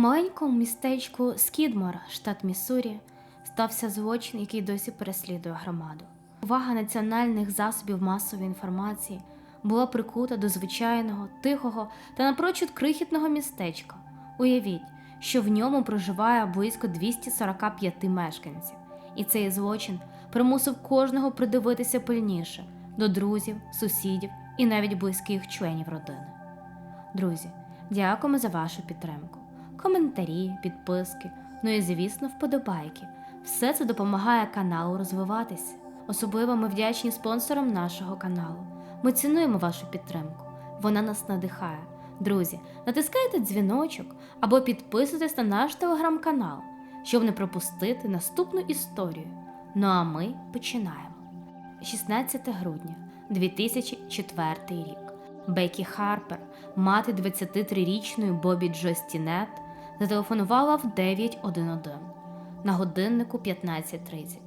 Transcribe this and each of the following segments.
маленькому містечку Скідмор, штат Міссурі, стався злочин, який досі переслідує громаду. Увага національних засобів масової інформації була прикута до звичайного, тихого та напрочуд крихітного містечка. Уявіть, що в ньому проживає близько 245 мешканців, і цей злочин примусив кожного придивитися пильніше до друзів, сусідів і навіть близьких членів родини. Друзі, дякуємо за вашу підтримку. Коментарі, підписки, ну і, звісно, вподобайки. Все це допомагає каналу розвиватися. Особливо ми вдячні спонсорам нашого каналу. Ми цінуємо вашу підтримку. Вона нас надихає. Друзі, натискайте дзвіночок або підписуйтесь на наш телеграм-канал, щоб не пропустити наступну історію. Ну а ми починаємо. 16 грудня 2004 рік. Бекі Харпер, мати 23-річної Бобі Джо Стінет, зателефонувала в 911 на годиннику 15.30.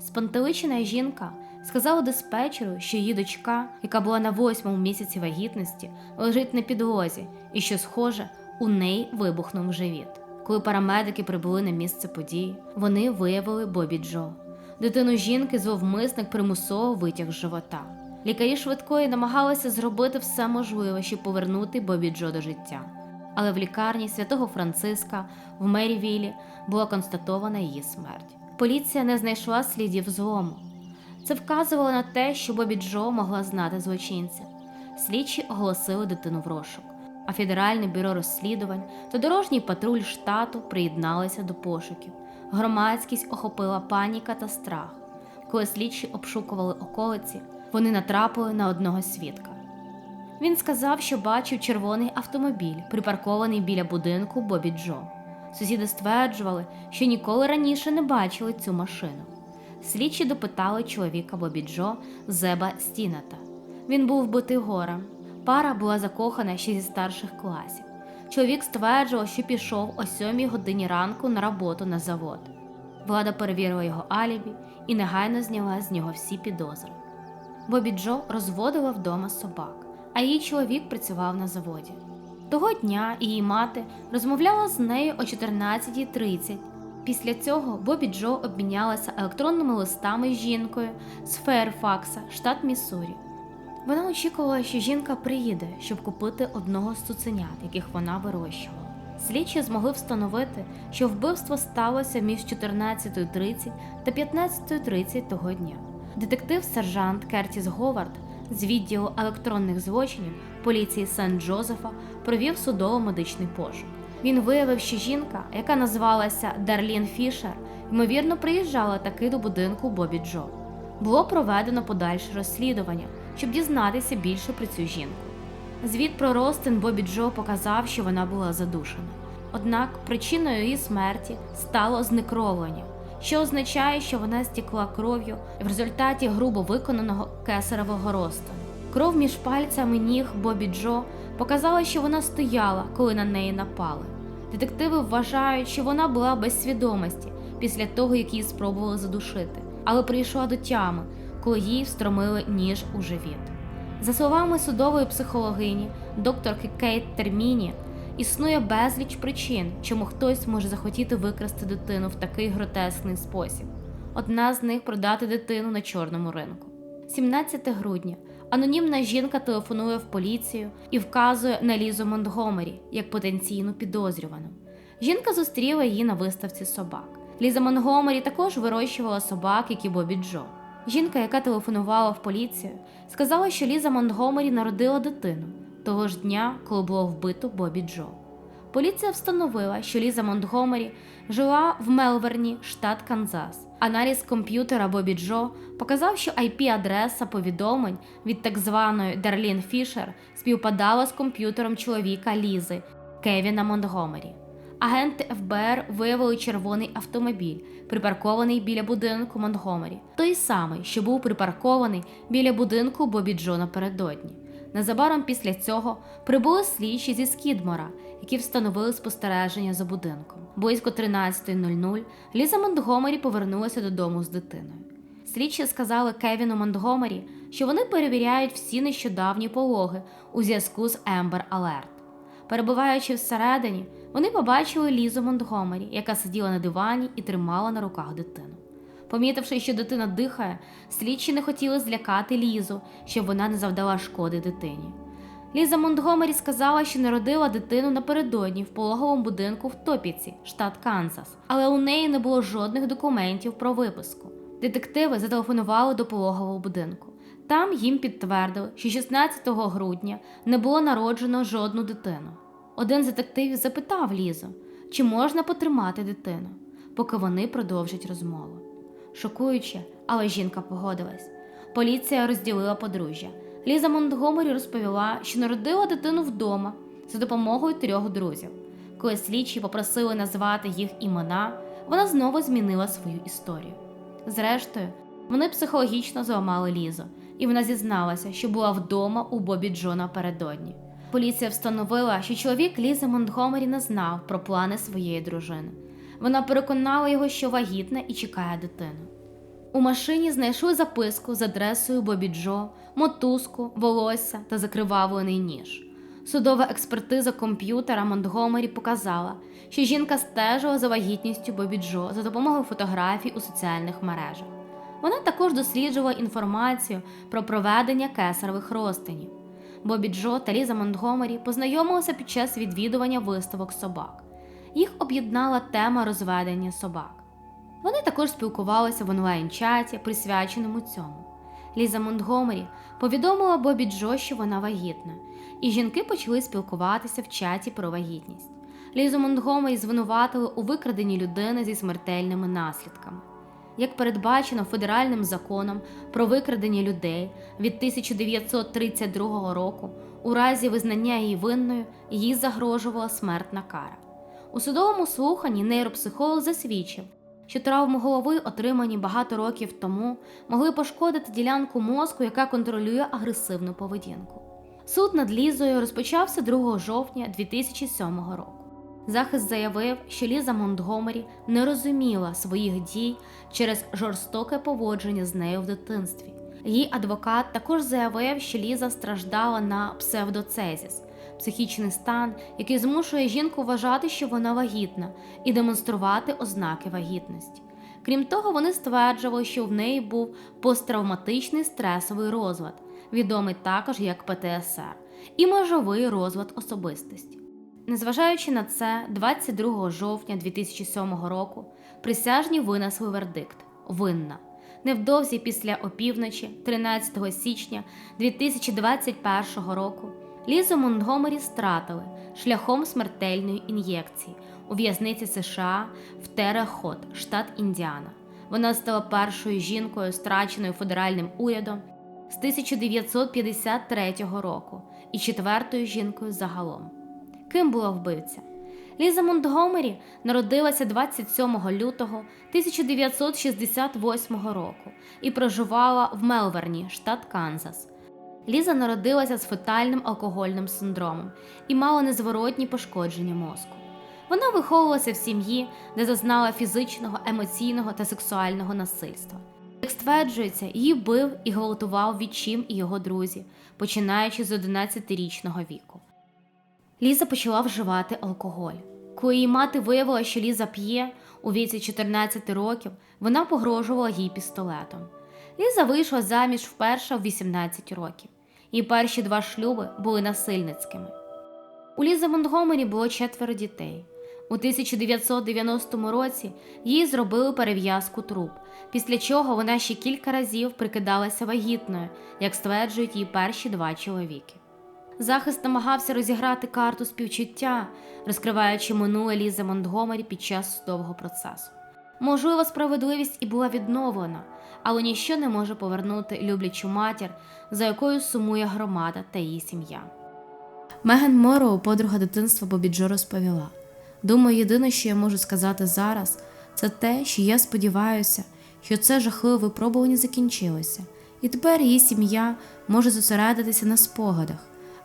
Спантеличена жінка сказала диспетчеру, що її дочка, яка була на восьмому місяці вагітності, лежить на підлозі і що, схоже, у неї вибухнув живіт. Коли парамедики прибули на місце події, вони виявили Бобі Джо. Дитину жінки зловмисник примусово витяг з живота. Лікарі швидкої намагалися зробити все можливе, щоб повернути Бобі Джо до життя. Але в лікарні святого Франциска в Мерівілі була констатована її смерть. Поліція не знайшла слідів злому. Це вказувало на те, що Бобі Джо могла знати злочинця. Слідчі оголосили дитину в розшук, а Федеральне бюро розслідувань та дорожній патруль штату приєдналися до пошуків. Громадськість охопила паніка та страх. Коли слідчі обшукували околиці, вони натрапили на одного свідка. Він сказав, що бачив червоний автомобіль, припаркований біля будинку Бобі Джо. Сусіди стверджували, що ніколи раніше не бачили цю машину. Слідчі допитали чоловіка Бобі Джо Зеба Стіната. Він був вбитий горем. Пара була закохана ще зі старших класів. Чоловік стверджував, що пішов о сьомій годині ранку на роботу на завод. Влада перевірила його алібі і негайно зняла з нього всі підозри. Бобі Джо розводила вдома собак, а її чоловік працював на заводі. Того дня її мати розмовляла з нею о 14.30. Після цього Бобі Джо обмінялася електронними листами з жінкою з Фейрфакса, штат Міссурі. Вона очікувала, що жінка приїде, щоб купити одного з цуценят, яких вона вирощувала. Слідчі змогли встановити, що вбивство сталося між 14.30 та 15.30 того дня. Детектив-сержант Кертіс Говард з відділу електронних злочинів поліції Сент-Джозефа провів судово-медичний пошук. Він виявив, що жінка, яка називалася Дарлін Фішер, ймовірно, приїжджала таки до будинку Бобі Джо. Було проведено подальше розслідування, щоб дізнатися більше про цю жінку. Звіт про розтин Бобі Джо показав, що вона була задушена. Однак причиною її смерті стало знекровлення, що означає, що вона стікла кров'ю в результаті грубо виконаного кесаревого розтину. Кров між пальцями ніг Бобі Джо показала, що вона стояла, коли на неї напали. Детективи вважають, що вона була без свідомості після того, як її спробували задушити, але прийшла до тями, коли їй встромили ніж у живіт. За словами судової психологині, докторки Кейт Терміні, існує безліч причин, чому хтось може захотіти викрасти дитину в такий гротескний спосіб. Одна з них продати дитину на чорному ринку. 17 грудня анонімна жінка телефонує в поліцію і вказує на Лізу Монтгомері як потенційну підозрювану. Жінка зустріла її на виставці собак. Ліза Монтгомері також вирощувала собак, як і Бобі Джо. Жінка, яка телефонувала в поліцію, сказала, що Ліза Монтгомері народила дитину того ж дня, коли було вбито Бобі Джо. Поліція встановила, що Ліза Монтгомері жила в Мелверні, штат Канзас. Аналіз комп'ютера Бобі Джо показав, що IP-адреса повідомлень від так званої Дарлін Фішер співпадала з комп'ютером чоловіка Лізи Кевіна Монтгомері. Агенти ФБР виявили червоний автомобіль, припаркований біля будинку Монтгомері, той самий, що був припаркований біля будинку Бобі Джо напередодні. Незабаром після цього прибули слідчі зі Скідмора, які встановили спостереження за будинком. Близько 13.00 Ліза Монтгомері повернулася додому з дитиною. Слідчі сказали Кевіну Монтгомері, що вони перевіряють всі нещодавні пологи у зв'язку з Ембер Алерт. Перебуваючи всередині, Вони побачили Лізу Монтгомері, яка сиділа на дивані і тримала на руках дитину. Помітивши, що дитина дихає, слідчі не хотіли злякати Лізу, щоб вона не завдала шкоди дитині. Ліза Монтгомері сказала, що народила дитину напередодні в пологовому будинку в Топіці, штат Канзас, але у неї не було жодних документів про виписку. Детективи зателефонували до пологового будинку. Там їм підтвердили, що 16 грудня не було народжено жодну дитину. Один з детективів запитав Лізу, чи можна потримати дитину, поки вони продовжать розмову. Шокуюче, але жінка погодилась. Поліція розділила подружжя. Ліза Монтгомері розповіла, що народила дитину вдома за допомогою трьох друзів. Коли слідчі попросили назвати їх імена, вона знову змінила свою історію. Зрештою, вони психологічно зламали Лізу, і вона зізналася, що була вдома у Бобі Джона передодні. Поліція встановила, що чоловік Лізи Монтгомері не знав про плани своєї дружини. Вона переконала його, що вагітна і чекає дитину. У машині знайшли записку з адресою Бобі Джо, мотузку, волосся та закривавлений ніж. Судова експертиза комп'ютера Монтгомері показала, що жінка стежила за вагітністю Бобі Джо за допомогою фотографій у соціальних мережах. Вона також досліджувала інформацію про проведення кесарових розтинів. Бобі Джо та Ліза Монтгомері познайомилися під час відвідування виставок собак. Їх об'єднала тема розведення собак. Вони також спілкувалися в онлайн-чаті, присвяченому цьому. Ліза Монтгомері повідомила Бобі Джо, що вона вагітна, і жінки почали спілкуватися в чаті про вагітність. Лізу Монтгомері звинуватили у викраденні людини зі смертельними наслідками. Як передбачено федеральним законом про викрадення людей від 1932 року, у разі визнання її винною їй загрожувала смертна кара. У судовому слуханні нейропсихолог засвідчив, що травми голови, отримані багато років тому, могли пошкодити ділянку мозку, яка контролює агресивну поведінку. Суд над Лізою розпочався 2 жовтня 2007 року. Захист заявив, що Ліза Монтгомері не розуміла своїх дій через жорстоке поводження з нею в дитинстві. Її адвокат також заявив, що Ліза страждала на псевдоцезіс психічний стан, який змушує жінку вважати, що вона вагітна, і демонструвати ознаки вагітності. Крім того, вони стверджували, що в неї був посттравматичний стресовий розлад, відомий також як ПТСР, і межовий розлад особистості. Незважаючи на це, 22 жовтня 2007 року присяжні винесли вердикт винна. Невдовзі після опівночі, 13 січня 2021 року, Лізу Монтгомері стратили шляхом смертельної ін'єкції у в'язниці США в Терехот, штат Індіана. Вона стала першою жінкою, страченою федеральним урядом з 1953 року і четвертою жінкою загалом. Ким була вбивця? Ліза Монтгомері народилася 27 лютого 1968 року і проживала в Мелверні, штат Канзас. Ліза народилася з фетальним алкогольним синдромом і мала незворотні пошкодження мозку. Вона виховувалася в сім'ї, де зазнала фізичного, емоційного та сексуального насильства. Як стверджується, її бив і гвалтував відчим і його друзі, починаючи з 11-річного віку. Ліза почала вживати алкоголь. Коли її мати виявила, що Ліза п'є у віці 14 років, вона погрожувала їй пістолетом. Ліза вийшла заміж вперше в 18 років, і перші два шлюби були насильницькими. У Лізи Монтгомері було четверо дітей. У 1990 році їй зробили перев'язку труб, після чого вона ще кілька разів прикидалася вагітною, як стверджують її перші два чоловіки. Захист намагався розіграти карту співчуття, розкриваючи минуле Лізи Монтгомері під час судового процесу. Можливо, справедливість і була відновлена, але ніщо не може повернути люблячу матір, за якою сумує громада та її сім'я. Меган Мороу, подруга дитинства Бобі Джо, розповіла: Думаю, єдине, що я можу сказати зараз, це те, що я сподіваюся, що це жахливе випробування закінчилося, і тепер її сім'я може зосередитися на спогадах,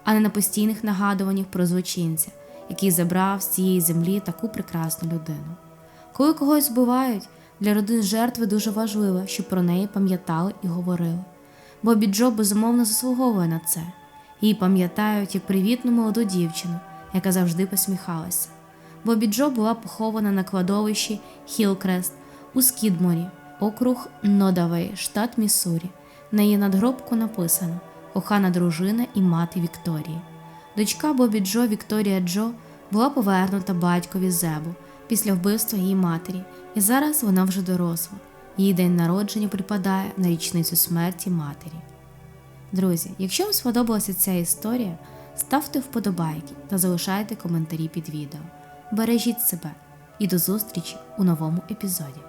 а не на постійних нагадуваннях про злочинця, який забрав з цієї землі таку прекрасну людину. Коли когось вбивають, для родин жертви дуже важливо, щоб про неї пам'ятали і говорили. Бобі Джо безумовно заслуговує на це. Її пам'ятають як привітну молоду дівчину, яка завжди посміхалася. Бобі Джо була похована на кладовищі Хілкрест у Скідморі, округ Нодавей, штат Міссурі. На її надгробку написано кохана дружина і мати Вікторії. Дочка Бобі Джо Вікторія Джо була повернута батькові Зебу після вбивства її матері, і зараз вона вже доросла. Її день народження припадає на річницю смерті матері. Друзі, якщо вам сподобалася ця історія, ставте вподобайки та залишайте коментарі під відео. Бережіть себе і до зустрічі у новому епізоді.